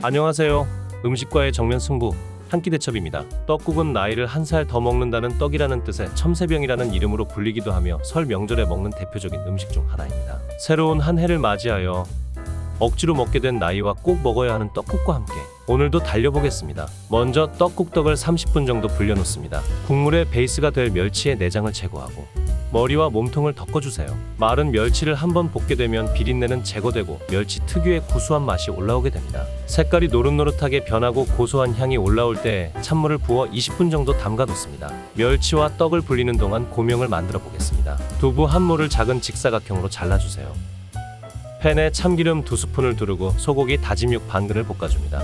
안녕하세요. 음식과의 정면 승부 한 끼 대첩입니다. 떡국은 나이를 한 살 더 먹는다는 떡이라는 뜻의 첨세병이라는 이름으로 불리기도 하며 설 명절에 먹는 대표적인 음식 중 하나입니다. 새로운 한 해를 맞이하여 억지로 먹게 된 나이와 꼭 먹어야 하는 떡국과 함께 오늘도 달려보겠습니다. 먼저 떡국떡을 30분 정도 불려놓습니다. 국물의 베이스가 될 멸치의 내장을 제거하고 머리와 몸통을 덮어주세요. 마른 멸치를 한번 볶게 되면 비린내는 제거되고 멸치 특유의 구수한 맛이 올라오게 됩니다. 색깔이 노릇노릇하게 변하고 고소한 향이 올라올 때 찬물을 부어 20분 정도 담가놓습니다. 멸치와 떡을 불리는 동안 고명을 만들어 보겠습니다. 두부 한 모를 작은 직사각형으로 잘라주세요. 팬에 참기름 두 스푼을 두르고 소고기 다진 육 반근을 볶아줍니다.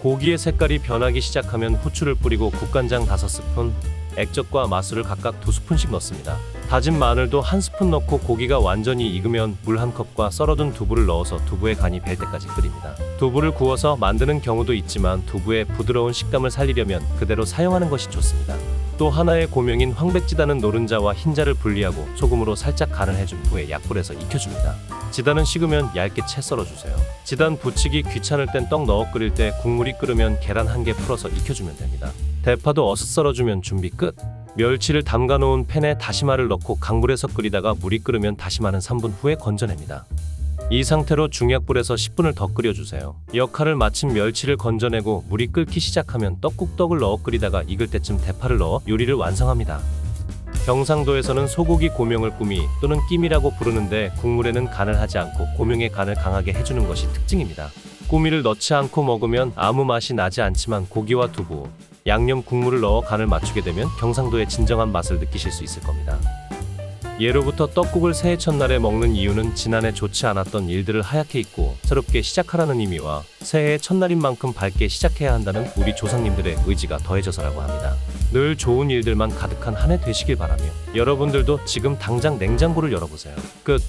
고기의 색깔이 변하기 시작하면 후추를 뿌리고 국간장 5스푼, 액젓과 맛술을 각각 두 스푼씩 넣습니다. 다진 마늘도 한 스푼 넣고 고기가 완전히 익으면 물 한 컵과 썰어둔 두부를 넣어서 두부의 간이 벨 때까지 끓입니다. 두부를 구워서 만드는 경우도 있지만 두부의 부드러운 식감을 살리려면 그대로 사용하는 것이 좋습니다. 또 하나의 고명인 황백지단은 노른자와 흰자를 분리하고 소금으로 살짝 간을 해준 후에 약불에서 익혀줍니다. 지단은 식으면 얇게 채 썰어주세요. 지단 부치기 귀찮을 땐 떡 넣어 끓일 때 국물이 끓으면 계란 한 개 풀어서 익혀주면 됩니다. 대파도 어슷 썰어주면 준비 끝. 멸치를 담가 놓은 팬에 다시마를 넣고 강불에서 끓이다가 물이 끓으면 다시마는 3분 후에 건져냅니다. 이 상태로 중약불에서 10분을 더 끓여주세요. 역할을 마친 멸치를 건져내고 물이 끓기 시작하면 떡국떡을 넣어 끓이다가 익을 때쯤 대파를 넣어 요리를 완성합니다. 경상도에서는 소고기 고명을 꾸미 또는 끼미라고 부르는데 국물에는 간을 하지 않고 고명의 간을 강하게 해주는 것이 특징입니다. 꾸미를 넣지 않고 먹으면 아무 맛이 나지 않지만 고기와 두부, 양념 국물을 넣어 간을 맞추게 되면 경상도의 진정한 맛을 느끼실 수 있을 겁니다. 예로부터 떡국을 새해 첫날에 먹는 이유는 지난해 좋지 않았던 일들을 하얗게 잊고 새롭게 시작하라는 의미와 새해의 첫날인 만큼 밝게 시작해야 한다는 우리 조상님들의 의지가 더해져서라고 합니다. 늘 좋은 일들만 가득한 한 해 되시길 바라며 여러분들도 지금 당장 냉장고를 열어보세요. 끝.